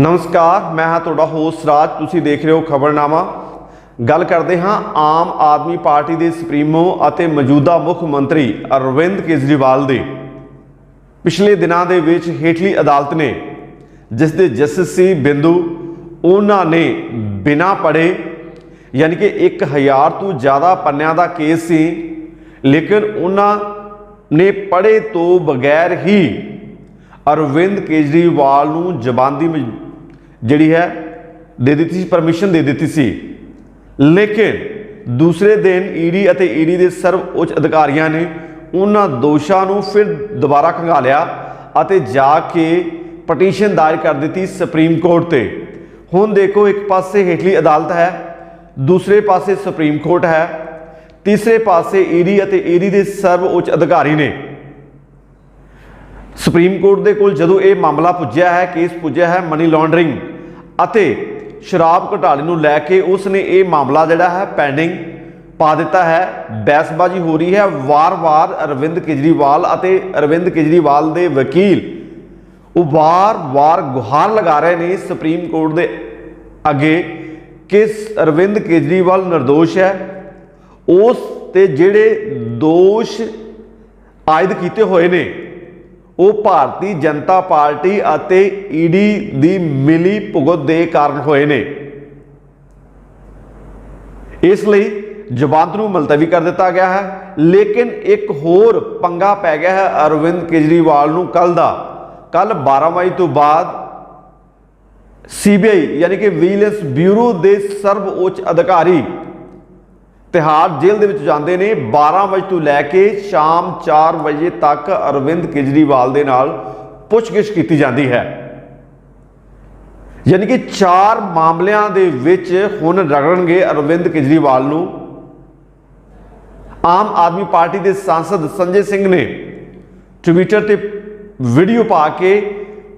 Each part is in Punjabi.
ਨਮਸਕਾਰ, ਮੈਂ ਹਾਂ ਤੁਹਾਡਾ ਹੋਸਟ ਰਾਜ। ਤੁਸੀਂ ਦੇਖ ਰਹੇ ਹੋ ਖਬਰਨਾਮਾ। ਗੱਲ ਕਰਦੇ ਹਾਂ ਆਮ ਆਦਮੀ ਪਾਰਟੀ ਦੇ ਸੁਪਰੀਮੋ ਅਤੇ ਮੌਜੂਦਾ ਮੁੱਖ ਮੰਤਰੀ ਅਰਵਿੰਦ ਕੇਜਰੀਵਾਲ ਦੇ। ਪਿਛਲੇ ਦਿਨਾਂ ਦੇ ਵਿੱਚ ਹੇਠਲੀ ਅਦਾਲਤ ਨੇ, ਜਿਸ ਦੇ ਜਸਟਿਸ ਸੀ ਬਿੰਦੂ, ਉਹਨਾਂ ਨੇ ਬਿਨਾਂ ਪੜੇ ਯਾਨੀ ਕਿ 1000 ਤੋਂ ਜ਼ਿਆਦਾ ਪੰਨਿਆਂ ਦਾ ਕੇਸ ਸੀ, ਲੇਕਿਨ ਉਹਨਾਂ ਨੇ ਪੜੇ ਤੋਂ ਬਗੈਰ ਹੀ ਅਰਵਿੰਦ ਕੇਜਰੀਵਾਲ ਨੂੰ ਜ਼ਬਾਨੀ ਮਜ- ਜਿਹੜੀ ਹੈ, ਦੇ ਦਿੱਤੀ ਸੀ ਪਰਮਿਸ਼ਨ ਦੇ ਦਿੱਤੀ ਸੀ। ਲੇਕਿਨ ਦੂਸਰੇ ਦਿਨ ਈਡੀ ਅਤੇ ਈਡੀ ਦੇ ਸਰਵ ਉੱਚ ਅਧਿਕਾਰੀਆਂ ਨੇ ਉਹਨਾਂ ਦੋਸ਼ਾਂ ਨੂੰ ਫਿਰ ਦੁਬਾਰਾ ਖੰਗਾਲਿਆ ਅਤੇ ਜਾ ਕੇ ਪਟੀਸ਼ਨ ਦਾਇਰ ਕਰ ਦਿੱਤੀ ਸੁਪਰੀਮ ਕੋਰਟ ਤੇ। ਹੁਣ ਦੇਖੋ, ਇੱਕ ਪਾਸੇ ਹੇਠਲੀ ਅਦਾਲਤ ਹੈ, ਦੂਸਰੇ ਪਾਸੇ ਸੁਪਰੀਮ ਕੋਰਟ ਹੈ, ਤੀਸਰੇ ਪਾਸੇ ਈਡੀ ਅਤੇ ਈਡੀ ਦੇ ਸਰਵ ਉੱਚ ਅਧਿਕਾਰੀ ਨੇ। ਸੁਪਰੀਮ ਕੋਰਟ ਦੇ ਕੋਲ ਜਦੋਂ ਇਹ ਮਾਮਲਾ ਪੁੱਜਿਆ ਹੈ, ਕੇਸ ਪੁੱਜਿਆ ਹੈ ਮਨੀ ਲਾਂਡਰਿੰਗ ਅਤੇ ਸ਼ਰਾਬ ਘੁਟਾਲੇ ਨੂੰ ਲੈ ਕੇ ਉਸ ਨੇ ਇਹ ਮਾਮਲਾ ਜਿਹੜਾ ਹੈ ਪੈਂਡਿੰਗ ਪਾ ਦਿੱਤਾ ਹੈ। ਬਹਿਸਬਾਜ਼ੀ ਹੋ ਰਹੀ ਹੈ। ਵਾਰ-ਵਾਰ ਅਰਵਿੰਦ ਕੇਜਰੀਵਾਲ ਅਤੇ ਅਰਵਿੰਦ ਕੇਜਰੀਵਾਲ ਦੇ ਵਕੀਲ ਉਹ ਵਾਰ-ਵਾਰ ਗੁਹਾਰ ਲਗਾ ਰਹੇ ਨੇ ਸੁਪਰੀਮ ਕੋਰਟ ਦੇ ਅੱਗੇ ਕਿ ਅਰਵਿੰਦ ਕੇਜਰੀਵਾਲ ਨਿਰਦੋਸ਼ ਹੈ। ਉਸ ਤੇ ਜਿਹੜੇ ਦੋਸ਼ ਆਇਦ ਕੀਤੇ ਹੋਏ ਨੇ ਉਹ ਭਾਰਤੀ ਜਨਤਾ ਪਾਰਟੀ ਅਤੇ ਈਡੀ ਦੀ ਮਿਲੀ ਭੁਗਤ ਦੇ ਕਾਰਨ ਹੋਏ ਨੇ। ਇਸ ਲਈ ਜ਼ਬਾਨਤ ਨੂੰ ਮੁਲਤਵੀ ਕਰ ਦਿੱਤਾ ਗਿਆ ਹੈ। ਲੇਕਿਨ ਇੱਕ ਹੋਰ ਪੰਗਾ ਪੈ ਗਿਆ ਹੈ ਅਰਵਿੰਦ ਕੇਜਰੀਵਾਲ ਨੂੰ ਕੱਲ ਦਾ। ਕੱਲ 12 ਮਈ ਤੋਂ ਬਾਅਦ ਸੀਬੀਆਈ ਯਾਨੀ ਕਿ ਵਿਜੀਲੈਂਸ ਬਿਊਰੋ ਦੇ ਸਰਵਉੱਚ ਅਧਿਕਾਰੀ ਤਿਹਾੜ ਜੇਲ੍ਹ ਦੇ ਵਿੱਚ ਜਾਂਦੇ ਨੇ। 12 ਵਜੇ ਤੋਂ ਲੈ ਕੇ ਸ਼ਾਮ 4 ਵਜੇ ਤੱਕ ਅਰਵਿੰਦ ਕੇਜਰੀਵਾਲ ਦੇ ਨਾਲ ਪੁੱਛਗਿੱਛ ਕੀਤੀ ਜਾਂਦੀ ਹੈ। ਯਾਨੀ ਕਿ ਚਾਰ ਮਾਮਲਿਆਂ ਦੇ ਵਿੱਚ ਹੁਣ ਰਗੜਨਗੇ ਅਰਵਿੰਦ ਕੇਜਰੀਵਾਲ ਨੂੰ। ਆਮ ਆਦਮੀ ਪਾਰਟੀ ਦੇ ਸਾਂਸਦ ਸੰਜੇ ਸਿੰਘ ਨੇ ਟਵਿੱਟਰ ਤੇ ਵੀਡੀਓ ਪਾ ਕੇ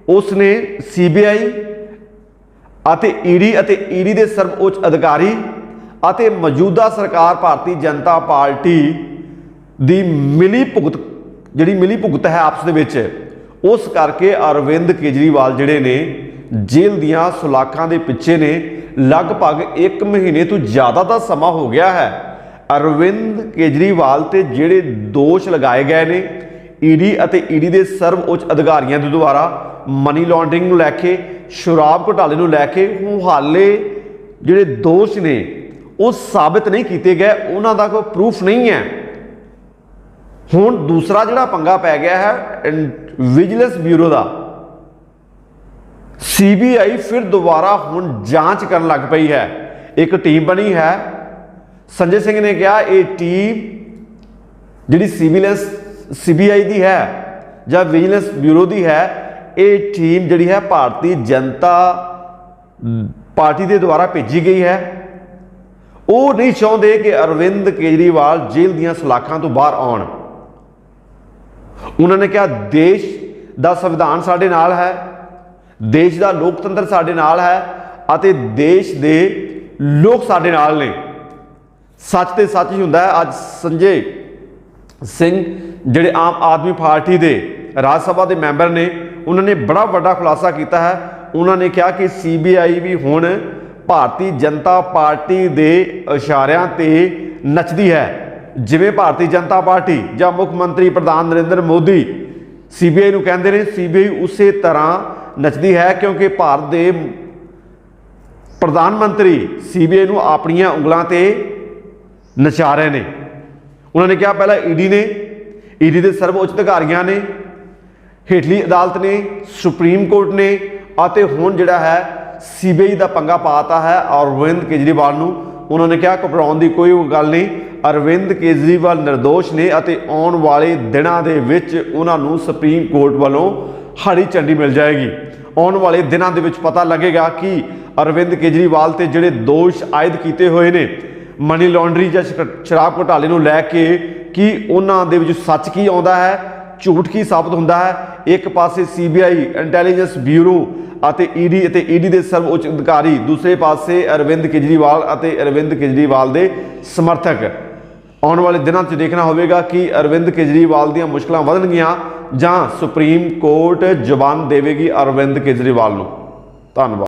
ਉਸ ਨੇ ਸੀਬੀਆਈ ਅਤੇ ਈਡੀ ਅਤੇ ਈਡੀ ਦੇ ਸਰਵਉੱਚ ਅਧਿਕਾਰੀ ਅਤੇ ਮੌਜੂਦਾ ਸਰਕਾਰ ਭਾਰਤੀ ਜਨਤਾ ਪਾਰਟੀ ਦੀ ਮਿਲੀ ਭੁਗਤ, ਜਿਹੜੀ ਮਿਲੀ ਭੁਗਤ ਹੈ ਆਪਸ ਦੇ ਵਿੱਚ, ਉਸ ਕਰਕੇ ਅਰਵਿੰਦ ਕੇਜਰੀਵਾਲ ਜਿਹੜੇ ਨੇ, ਜੇਲ੍ਹ ਦੀਆਂ ਸੁਲਾਖਾਂ ਦੇ ਪਿੱਛੇ ਨੇ, ਲਗਭਗ 1 ਮਹੀਨੇ ਤੋਂ ਜ਼ਿਆਦਾ ਦਾ ਸਮਾਂ ਹੋ ਗਿਆ ਹੈ। ਅਰਵਿੰਦ ਕੇਜਰੀਵਾਲ ਤੇ ਜਿਹੜੇ ਦੋਸ਼ ਲਗਾਏ ਗਏ ਨੇ ਈਡੀ ਅਤੇ ਈਡੀ ਦੇ ਸਰਵ ਉੱਚ ਅਧਿਕਾਰੀਆਂ ਦੇ ਦੁਆਰਾ, ਮਨੀ ਲਾਂਡਰਿੰਗ ਨੂੰ ਲੈ ਕੇ, ਸ਼ਰਾਬ ਘੁਟਾਲੇ ਨੂੰ ਲੈ ਕੇ ਉਹ ਹਾਲੇ ਜਿਹੜੇ ਦੋਸ਼ ਨੇ ਉਹ ਸਾਬਿਤ ਨਹੀਂ ਕੀਤੇ ਗਏ, ਉਹਨਾਂ ਦਾ ਕੋਈ ਪ੍ਰੂਫ ਨਹੀਂ ਹੈ। ਹੁਣ ਦੂਸਰਾ ਜਿਹੜਾ ਪੰਗਾ ਪੈ ਗਿਆ ਹੈ ਵਿਜੀਲੈਂਸ ਬਿਊਰੋ ਦਾ। ਸੀਬੀਆਈ ਫਿਰ ਦੁਬਾਰਾ ਹੁਣ ਜਾਂਚ ਕਰਨ ਲੱਗ ਪਈ ਹੈ। ਇੱਕ ਟੀਮ ਬਣੀ ਹੈ। ਸੰਜੇ ਸਿੰਘ ਨੇ ਕਿਹਾ, ਇਹ ਟੀਮ ਜਿਹੜੀ ਸਿਵਿਲੈਂਸ ਸੀਬੀਆਈ ਦੀ ਹੈ ਜਾਂ ਵਿਜੀਲੈਂਸ ਬਿਊਰੋ ਦੀ ਹੈ, ਇਹ ਟੀਮ ਜਿਹੜੀ ਹੈ ਭਾਰਤੀ ਜਨਤਾ ਪਾਰਟੀ ਦੇ ਦੁਆਰਾ ਭੇਜੀ ਗਈ ਹੈ। ਉਹ ਨਹੀਂ ਚਾਹੁੰਦੇ ਕਿ ਅਰਵਿੰਦ ਕੇਜਰੀਵਾਲ ਜੇਲ੍ਹ ਦੀਆਂ ਸਲਾਖਾਂ ਤੋਂ ਬਾਹਰ ਆਉਣ। ਉਹਨਾਂ ਨੇ ਕਿਹਾ, ਦੇਸ਼ ਦਾ ਸੰਵਿਧਾਨ ਸਾਡੇ ਨਾਲ ਹੈ, ਦੇਸ਼ ਦਾ ਲੋਕਤੰਤਰ ਸਾਡੇ ਨਾਲ ਹੈ ਅਤੇ ਦੇਸ਼ ਦੇ ਲੋਕ ਸਾਡੇ ਨਾਲ ਨੇ। ਸੱਚ ਤੇ ਸੱਚ ਹੀ ਹੁੰਦਾ ਹੈ। ਅੱਜ ਸੰਜੇ ਸਿੰਘ ਜਿਹੜੇ ਆਮ ਆਦਮੀ ਪਾਰਟੀ ਦੇ ਰਾਜ ਸਭਾ ਦੇ ਮੈਂਬਰ ਨੇ, ਉਹਨਾਂ ਨੇ ਬੜਾ ਵੱਡਾ ਖੁਲਾਸਾ ਕੀਤਾ ਹੈ। ਉਹਨਾਂ ਨੇ ਕਿਹਾ ਕਿ ਸੀਬੀਆਈ ਵੀ ਹੁਣ ਭਾਰਤੀ ਜਨਤਾ ਪਾਰਟੀ ਦੇ ਇਸ਼ਾਰਿਆਂ ਤੇ ਨੱਚਦੀ ਹੈ। ਜਿਵੇਂ ਭਾਰਤੀ ਜਨਤਾ ਪਾਰਟੀ ਜਾਂ ਮੁੱਖ ਮੰਤਰੀ ਪ੍ਰਧਾਨ ਨਰਿੰਦਰ ਮੋਦੀ ਸੀਬੀਆਈ ਨੂੰ ਕਹਿੰਦੇ ਨੇ, ਸੀਬੀਆਈ ਉਸੇ ਤਰ੍ਹਾਂ ਨੱਚਦੀ ਹੈ ਕਿਉਂਕਿ ਭਾਰਤ ਦੇ ਪ੍ਰਧਾਨ ਮੰਤਰੀ ਸੀਬੀਆਈ ਨੂੰ ਆਪਣੀਆਂ ਉਂਗਲਾਂ ਤੇ ਨਚਾ ਰਹੇ ਨੇ। ਉਹਨਾਂ ਨੇ ਕਿਹਾ, ਪਹਿਲਾਂ ਈਡੀ ਨੇ, ਈਡੀ ਦੇ ਸਰਵਉੱਚ ਅਧਿਕਾਰੀਆਂ ਨੇ, ਹੇਠਲੀ ਅਦਾਲਤ ਨੇ, ਸੁਪਰੀਮ ਕੋਰਟ ਨੇ ਅਤੇ ਹੁਣ ਜਿਹੜਾ ਹੈ ਸੀਬੀਆਈ ਦਾ ਪੰਗਾ ਪਾਤਾ ਹੈ, ਅਰਵਿੰਦ ਕੇਜਰੀਵਾਲ ਨੂੰ। ਉਹਨਾਂ ਨੇ ਕਿਹਾ, ਘਬਰਾਉਣ ਦੀ ਕੋਈ ਗੱਲ ਨਹੀਂ। ਅਰਵਿੰਦ ਕੇਜਰੀਵਾਲ ਨਿਰਦੋਸ਼ ਨੇ ਅਤੇ ਆਉਣ ਵਾਲੇ ਦਿਨਾਂ ਦੇ ਵਿੱਚ ਉਹਨਾਂ ਨੂੰ ਸੁਪਰੀਮ ਕੋਰਟ ਵੱਲੋਂ ਹਰੀ ਝੰਡੀ ਮਿਲ ਜਾਏਗੀ। ਆਉਣ ਵਾਲੇ ਦਿਨਾਂ ਦੇ ਵਿੱਚ ਪਤਾ ਲੱਗੇਗਾ ਕਿ ਅਰਵਿੰਦ ਕੇਜਰੀਵਾਲ ਤੇ ਜਿਹੜੇ ਦੋਸ਼ ਆਇਦ ਕੀਤੇ ਹੋਏ ਨੇ, ਮਨੀ ਲਾਂਡਰੀ ਜਾਂ ਸ਼ਰਾਬ ਘੁਟਾਲੇ ਨੂੰ ਲੈ ਕੇ ਕਿ ਉਹਨਾਂ ਦੇ ਵਿੱਚ ਸੱਚ ਕੀ ਆਉਂਦਾ ਹੈ, ਝੂਠ ਕੀ ਸਾਬਤ ਹੁੰਦਾ ਹੈ, ਇੱਕ ਪਾਸੇ ਸੀਬੀਆਈ ਇੰਟੈਲੀਜੈਂਸ ਬਿਊਰੋ ਅਤੇ ਈਡੀ ਅਤੇ ਈਡੀ ਦੇ ਸਰਵ ਉੱਚ ਅਧਿਕਾਰੀ ਦੂਸਰੇ ਪਾਸੇ ਅਰਵਿੰਦ ਕੇਜਰੀਵਾਲ ਅਤੇ ਅਰਵਿੰਦ ਕੇਜਰੀਵਾਲ ਦੇ ਸਮਰਥਕ। ਆਉਣ ਵਾਲੇ ਦਿਨਾਂ 'ਚ ਦੇਖਣਾ ਹੋਵੇਗਾ ਕਿ ਅਰਵਿੰਦ ਕੇਜਰੀਵਾਲ ਦੀਆਂ ਮੁਸ਼ਕਲਾਂ ਵਧਣਗੀਆਂ ਜਾਂ ਸੁਪਰੀਮ ਕੋਰਟ ਜ਼ਬਾਨ ਦੇਵੇਗੀ ਅਰਵਿੰਦ ਕੇਜਰੀਵਾਲ ਨੂੰ। ਧੰਨਵਾਦ।